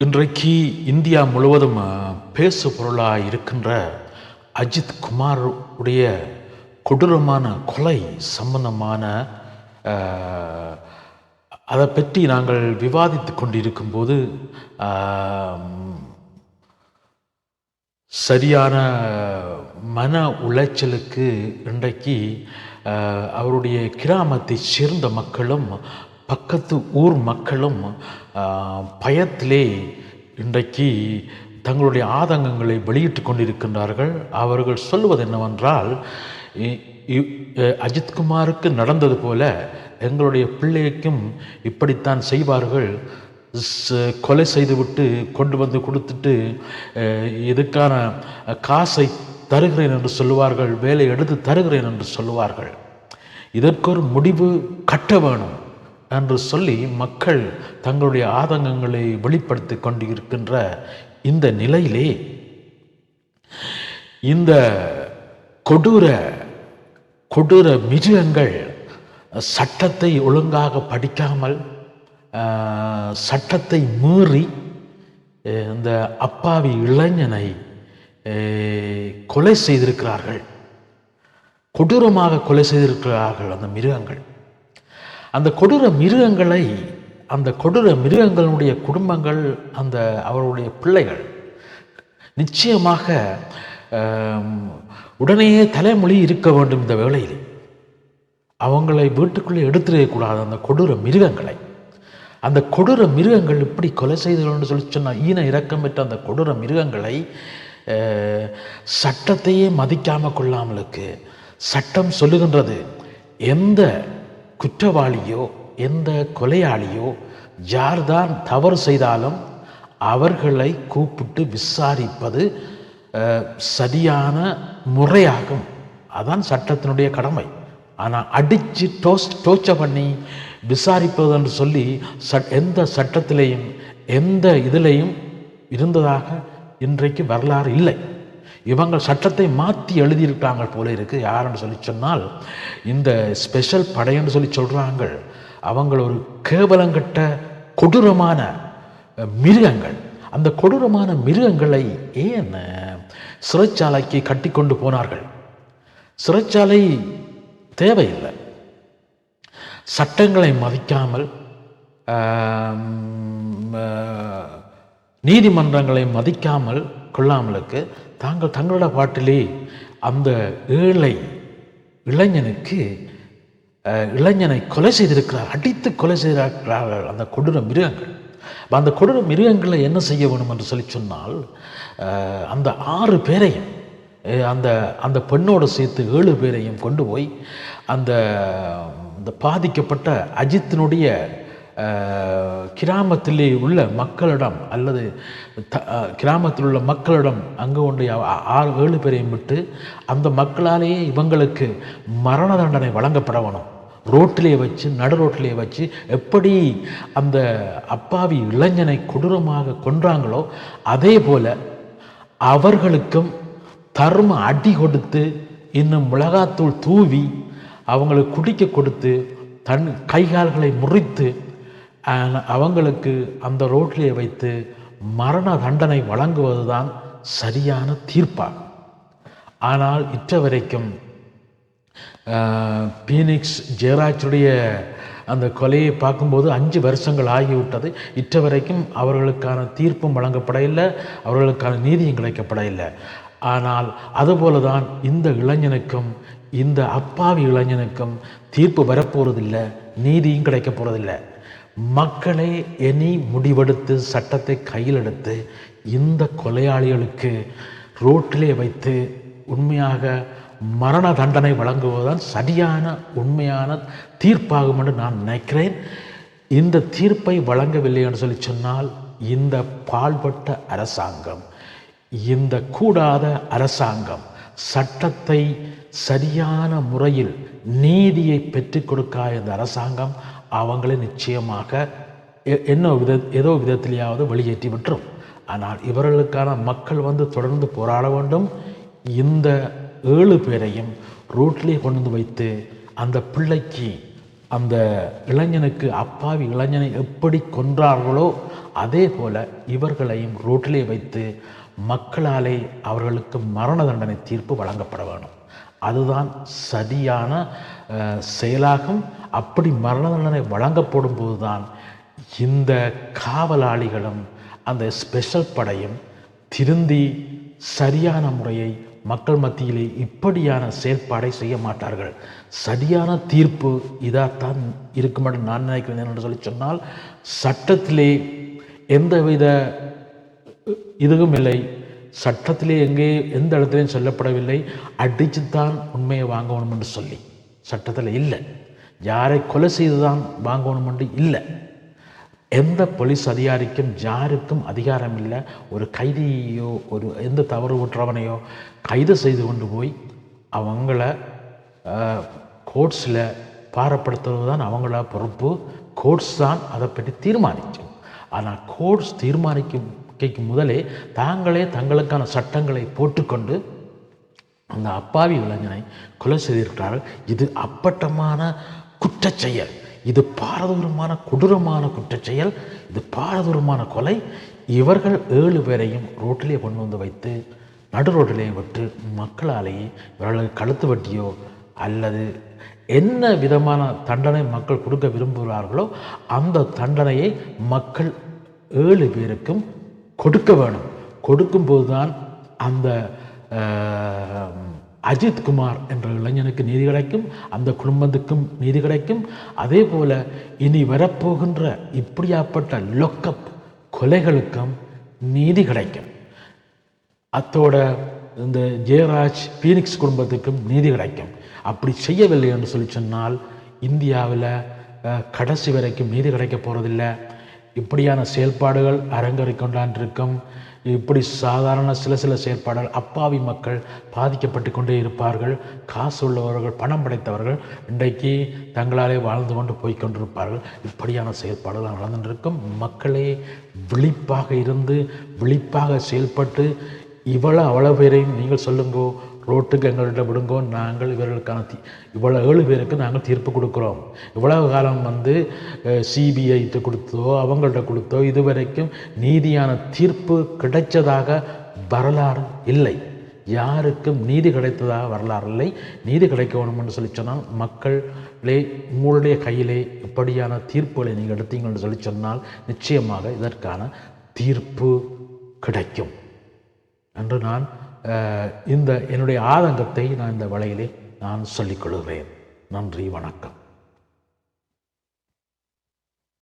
இன்றைக்கு இந்தியா முழுவதும் பேசு பொருளாக இருக்கின்ற அஜித் குமார் உடைய கொடூரமான கொலை சம்பந்தமான அதை பற்றி நாங்கள் விவாதித்து கொண்டிருக்கும்போது சரியான மன உளைச்சலுக்கு இன்றைக்கு அவருடைய கிராமத்தை சேர்ந்த மக்களும் பக்கத்து ஊர் மக்களும் பயத்திலே இன்றைக்கு தங்களுடைய ஆதங்கங்களை வெளியிட்டு கொண்டிருக்கின்றார்கள். அவர்கள் சொல்வது என்னவென்றால் இ- இ- அஜித்குமாருக்கு நடந்தது போல எங்களுடைய பிள்ளைக்கும் இப்படித்தான் செய்வார்கள். கொலை செய்துவிட்டு கொண்டு வந்து கொடுத்துட்டு இதுக்கான காசை தருகிறேன் என்று சொல்லுவார்கள் வேலை எடுத்து தருகிறேன் என்று சொல்லுவார்கள். இதற்கு ஒரு முடிவு கட்ட வேணும். என்று சொல்லி மக்கள் தங்களுடைய ஆதங்கங்களை வெளிப்படுத்தி கொண்டு இருக்கின்ற இந்த நிலையிலே இந்த கொடூர கொடூர மிருகங்கள் சட்டத்தை ஒழுங்காக படிக்காமல் சட்டத்தை மீறி இந்த அப்பாவி இளைஞனை கொலை செய்திருக்கிறார்கள். கொடூரமாக கொலை செய்திருக்கிறார்கள் அந்த மிருகங்கள். அந்த கொடூர மிருகங்களை அந்த கொடூர மிருகங்களுடைய குடும்பங்கள் அந்த அவருடைய பிள்ளைகள் நிச்சயமாக உடனேயே தலைமொழி இருக்க வேண்டும் இந்த வேளையில். அவங்களை வீட்டுக்குள்ளே எடுத்துடக்கூடாது அந்த கொடூர மிருகங்களை. அந்த கொடூர மிருகங்கள் இப்படி கொலை செய்தோன்னு சொல்லி சொன்னால் ஈன இறக்கம் பெற்ற அந்த கொடூர மிருகங்களை சட்டத்தையே மதிக்காமல் கொள்ளாமலுக்கு சட்டம் சொல்லுகின்றது. எந்த குற்றவாளியோ எந்த கொலையாளியோ யார்தான் தவறு செய்தாலும் அவர்களை கூப்பிட்டு விசாரிப்பது சரியான முறையாகும். அதான் சட்டத்தினுடைய கடமை. ஆனால் அடித்து டோஸ்ட் டோச்சர் பண்ணி விசாரிப்பது என்று சொல்லி சட் எந்த சட்டத்திலையும் எந்த இதிலையும் இருந்ததாக இன்றைக்கு வரலாறு இல்லை. இவங்க சட்டத்தை மாற்றி எழுதியிருக்காங்க போல இருக்கு. யாருன்னு சொல்லி சொன்னால் இந்த ஸ்பெஷல் படைன்னு சொல்லி சொல்கிறாங்க அவங்க ஒரு கேவலங்கட்ட கொடூரமான மிருகங்கள். அந்த கொடூரமான மிருகங்களை ஏன் சிறைச்சாலைக்கு கட்டி கொண்டு போனார்கள்? சிறைச்சாலை தேவையில்லை. சட்டங்களை மதிக்காமல் ஆஹ், நீதிமன்றங்களை மதிக்காமல் கொள்ளாமலுக்கு தாங்கள் தங்களோட பாட்டிலே அந்த ஏழை இளைஞனுக்கு இளைஞனை கொலை செய்திருக்கிறார் அடித்து கொலை செய்திருக்கிறார்கள் அந்த கொடூர மிருகங்கள். அந்த கொடூர மிருகங்களை என்ன செய்ய வேணும் என்று சொல்லி சொன்னால் அந்த ஆறு பேரையும் அந்த அந்த பெண்ணோடு சேர்த்து ஏழு பேரையும் கொண்டு போய் அந்த இந்த பாதிக்கப்பட்ட அஜித்தினுடைய கிராமத்திலே உள்ள மக்களிடம் அல்லது த கிராமத்தில் உள்ள மக்களிடம் அங்கே கொண்டு ஆறு ஏழு பேரையும் விட்டு அந்த மக்களாலேயே இவங்களுக்கு மரண தண்டனை வழங்கப்பட வேணும். ரோட்டிலே வச்சு நடு ரோட்டிலே வச்சு எப்படி அந்த அப்பாவி இளைஞனை கொடூரமாக கொன்றாங்களோ அதே போல் அவர்களுக்கும் தர்ம அடி கொடுத்து இன்னும் மிளகாத்தூள் தூவி அவங்களுக்கு குடிக்க கொடுத்து தன் கைகால்களை முறித்து அவங்களுக்கு அந்த ரோட்லேயே வைத்து மரண தண்டனை வழங்குவது தான் சரியான தீர்ப்பாகும். ஆனால் இற்ற வரைக்கும் பீனிக்ஸ் ஜெயராஜுடைய அந்த கொலையை பார்க்கும்போது அஞ்சு வருஷங்கள் ஆகிவிட்டது. இற்ற வரைக்கும் அவர்களுக்கான தீர்ப்பும் வழங்கப்படவில்லை அவர்களுக்கான நீதியும் கிடைக்கப்படவில்லை ஆனால் அதுபோல தான் இந்த இளைஞனுக்கும் இந்த அப்பாவி இளைஞனுக்கும் தீர்ப்பு வரப்போகிறதில்லை நீதியும் கிடைக்க போகிறதில்லை மக்களே இனி முடிவெடுத்து சட்டத்தை கையில் எடுத்து இந்த கொலையாளிகளுக்கு ரோட்டிலே வைத்து உண்மையாக மரண தண்டனை வழங்குவதுதான் சரியான உண்மையான தீர்ப்பாகும் என்று நான் நினைக்கிறேன். இந்த தீர்ப்பை வழங்கவில்லை என்று சொல்லி சொன்னால் இந்த பாழ்பட்ட அரசாங்கம் இந்த கூடாத அரசாங்கம் சட்டத்தை சரியான முறையில் நீதியை பெற்றுக் கொடுக்காத இந்த அரசாங்கம் அவங்களை நிச்சயமாக எ- என்ன வித ஏதோ விதத்திலேயாவது வெளியேற்றி விட்டுரும். ஆனால் இவர்களுக்கான மக்கள் வந்து தொடர்ந்து போராட வேண்டும். இந்த ஏழு பேரையும் ரோட்டிலே கொண்டு வந்து வைத்து அந்த பிள்ளைக்கு அந்த இளைஞனுக்கு அப்பாவி இளைஞனை எப்படி கொன்றார்களோ அதே போல இவர்களையும் ரோட்டிலே வைத்து மக்களாலே அவர்களுக்கு மரண தண்டனை தீர்ப்பு வழங்கப்பட வேணும் அதுதான் சரியான செயலாகும். அப்படி மரண தண்டனை வழங்கப்படும் போதுதான் இந்த காவலாளிகளும் அந்த ஸ்பெஷல் படையும் திருந்தி சரியான முறையை மக்கள் மத்தியிலே இப்படியான செயல்பாடை செய்ய மாட்டார்கள். சரியான தீர்ப்பு இதாகத்தான் இருக்கும் என்று நான் நினைக்கிறேன் என்று சொல்லி சொன்னால் சட்டத்திலே எந்தவித இதுவும் இல்லை. சட்டத்திலே எங்கே எந்த இடத்துலையும் சொல்லப்படவில்லை. அடிச்சுத்தான் உண்மையை வாங்கணும் என்று சொல்லி. சட்டத்தில் இல்லை. யாரை கொலை செய்து தான் வாங்கணும் என்று இல்லை. எந்த போலீஸ் அதிகாரிக்கும் யாருக்கும் அதிகாரம் இல்லை ஒரு கைதியோ ஒரு எந்த தவறு ஊற்றவனையோ கைது செய்து கொண்டு போய் அவங்கள கோர்ட்ஸில் பாரப்படுத்துவது தான் அவங்கள பொறுப்பு. கோர்ட்ஸ் தான் அதை பற்றி தீர்மானிக்கும். ஆனால் கோர்ட்ஸ் தீர்மானிக்கும் கைக்கு முதலே தாங்களே தங்களுக்கான சட்டங்களை போட்டுக்கொண்டு அந்த அப்பாவி இளைஞனை கொலை செய்திருக்கிறார்கள். இது அப்பட்டமான குற்றச்செயல். இது பாரதூரமான கொடூரமான குற்றச்செயல். இது பாரதூரமான கொலை. இவர்கள் ஏழு பேரையும் ரோட்டிலே கொண்டு வந்து வைத்து நடு ரோட்டிலே விட்டு மக்களாலேயே இவர்களுக்கு கழுத்து வட்டியோ அல்லது என்ன விதமான தண்டனை மக்கள் கொடுக்க விரும்புகிறார்களோ அந்த தண்டனையை மக்கள் ஏழு பேருக்கும் கொடுக்க வேணும். கொடுக்கும்போது தான் அந்த அஜித் குமார் என்ற இளைஞனுக்கு நீதி கிடைக்கும் அந்த குடும்பத்துக்கும் நீதி கிடைக்கும். அதே போல் இனி வரப்போகின்ற இப்படியாப்பட்ட லொக்கப் கொலைகளுக்கும் நீதி கிடைக்கும். அத்தோட இந்த ஜெயராஜ் பீனிக்ஸ் குடும்பத்துக்கும் நீதி கிடைக்கும். அப்படி செய்யவில்லை என்று சொல்லி சொன்னால் இந்தியாவில் கடைசி வரைக்கும் நீதி கிடைக்க போகிறதில்ல இப்படியான செயல்பாடுகள் அரங்கேறிக் கொண்டாண்டிருக்கும் இப்படி சாதாரண சில சில செயற்பாடுகள் அப்பாவி மக்கள் பாதிக்கப்பட்டு கொண்டே இருப்பார்கள். காசு உள்ளவர்கள் பணம் படைத்தவர்கள் இன்றைக்கு தங்களாலே வாழ்ந்து கொண்டு போய் கொண்டிருப்பார்கள். இப்படியான செயற்பாடுகள் வளர்ந்துருக்கும் மக்களே விழிப்பாக இருந்து விழிப்பாக செயல்பட்டு இவ்வளோ அவ்வளோ பேரையும் நீங்கள் சொல்லுங்கோ ரோட்டுக்கு எங்கள்கிட்ட விடுங்கோ நாங்கள் இவர்களுக்கான தீ இவ்வளோ ஏழு பேருக்கு நாங்கள் தீர்ப்பு கொடுக்குறோம். இவ்வளவு காலம் வந்து சிபிஐட்டு கொடுத்தோ அவங்கள்ட்ட கொடுத்தோ இதுவரைக்கும் நீதியான தீர்ப்பு கிடைச்சதாக வரலாறு இல்லை. யாருக்கும் நீதி கிடைத்ததாக வரலாறு இல்லை. நீதி கிடைக்க வேணும்னு சொல்லி சொன்னால் மக்களே உங்களுடைய கையிலே இப்படியான தீர்ப்புகளை நீங்கள் எடுத்தீங்கன்னு சொல்லி சொன்னால் நிச்சயமாக இதற்கான தீர்ப்பு கிடைக்கும். என்று நான் இந்த என்னுடைய ஆதங்கத்தை நான் இந்த வலையிலே நான் சொல்லிக் கொள்கிறேன். நன்றி வணக்கம்.